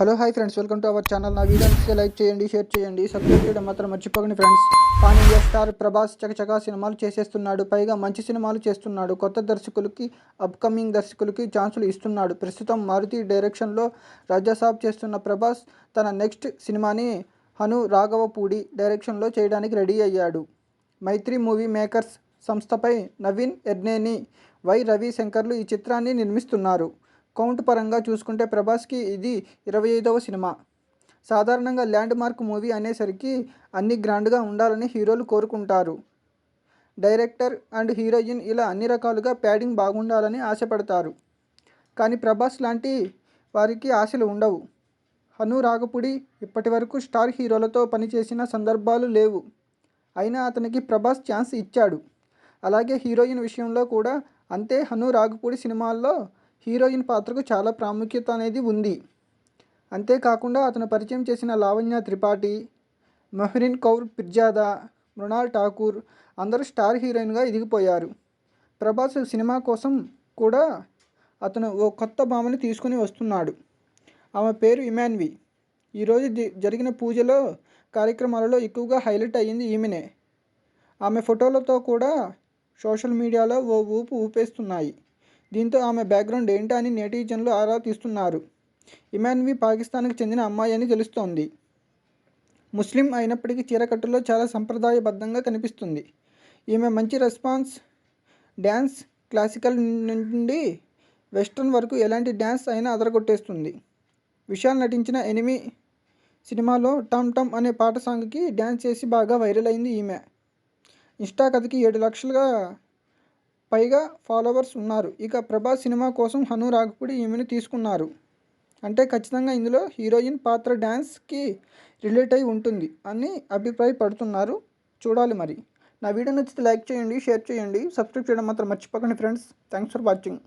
Hello hi friends. Welcome to our channel. నా video like చేయండి share చేయండి. Subscribe చేయడం మాత్రం మర్చిపోకండి friends. Pan India star Prabhas చకచకా సినిమాలు చేసేస్తున్నాడు. పైగా మంచి సినిమాలు చేస్తున్నాడు. కొత్త దర్శకులకి అప్కమింగ్ దర్శకులకి ఛాన్సులు ఇస్తున్నాడు. ప్రస్తుతం మారుతి డైరెక్షన్లో రాజాసాబ్ చేస్తున్న ప్రభాస్ తన నెక్స్ట్ సినిమాని హను రాఘవపూడి డైరెక్షన్లో చేయడానికి రెడీ అయ్యాడు. మైత్రి మూవీ మేకర్స్ సంస్థపై నవీన్ ఎర్నేని వై రవిశంకర్లు ఈ చిత్రాన్ని నిర్మిస్తున్నారు. కౌంట్ పరంగా చూసుకుంటే ప్రభాస్కి ఇది ఇరవై ఐదవ సినిమా. సాధారణంగా ల్యాండ్ మార్క్ మూవీ అనేసరికి అన్ని గ్రాండ్గా ఉండాలని హీరోలు కోరుకుంటారు. డైరెక్టర్ అండ్ హీరోయిన్ ఇలా అన్ని రకాలుగా ప్యాడింగ్ బాగుండాలని ఆశపడతారు. కానీ ప్రభాస్ లాంటి వారికి ఆశలు ఉండవు. హను రాగపుడి ఇప్పటి వరకు స్టార్ హీరోలతో పనిచేసిన సందర్భాలు లేవు. అయినా అతనికి ప్రభాస్ ఛాన్స్ ఇచ్చాడు. అలాగే హీరోయిన్ విషయంలో కూడా అంతే హను రాగపూడి సినిమాల్లో హీరోయిన్ పాత్రకు చాలా ప్రాముఖ్యత అనేది ఉంది. అంతేకాకుండా అతను పరిచయం చేసిన లావణ్య త్రిపాఠి మెహ్రిన్ కౌర్ పిర్జాదా మృణాల్ ఠాకూర్ అందరూ స్టార్ హీరోయిన్గా ఎదిగిపోయారు. ప్రభాస్ సినిమా కోసం కూడా అతను ఓ కొత్త భామని తీసుకుని వస్తున్నాడు. ఆమె పేరు ఇమాన్వి. ఈరోజు జరిగిన పూజలో కార్యక్రమాలలో ఎక్కువగా హైలైట్ అయ్యింది ఈమెనే. ఆమె ఫోటోలతో కూడా సోషల్ మీడియాలో ఓ ఊపు ఊపేస్తున్నాయి. దీంతో ఆమె బ్యాక్గ్రౌండ్ ఏంటా అని నెటిజన్లు ఆరా తీస్తున్నారు. ఇమాన్వి పాకిస్తాన్కి చెందిన అమ్మాయి అని తెలుస్తోంది. ముస్లిం అయినప్పటికీ చీరకట్టులో చాలా సంప్రదాయబద్ధంగా కనిపిస్తుంది. ఈమె మంచి రెస్పాన్స్ డ్యాన్స్ క్లాసికల్ నుండి వెస్ట్రన్ వరకు ఎలాంటి డ్యాన్స్ అయినా అదరగొట్టేస్తుంది. విశాల్ నటించిన ఎనిమి సినిమాలో టమ్ టమ్ అనే పాట సాంగ్కి డ్యాన్స్ చేసి బాగా వైరల్ అయింది ఈమె. ఇన్స్టా కథకి ఏడు లక్షలుగా పైగా ఫాలోవర్స్ ఉన్నారు. ఇక ప్రభాస్ సినిమా కోసం హను రాఘపుడి ఈమెను తీసుకున్నారు. అంటే ఖచ్చితంగా ఇందులో హీరోయిన్ పాత్ర డ్యాన్స్కి రిలేట్ అయి ఉంటుంది అని అభిప్రాయపడుతున్నారు. చూడాలి మరి. నా వీడియో నచ్చితే లైక్ చేయండి షేర్ చేయండి సబ్స్క్రైబ్ చేయడం మాత్రం మర్చిపోకండి ఫ్రెండ్స్. Thanks for watching.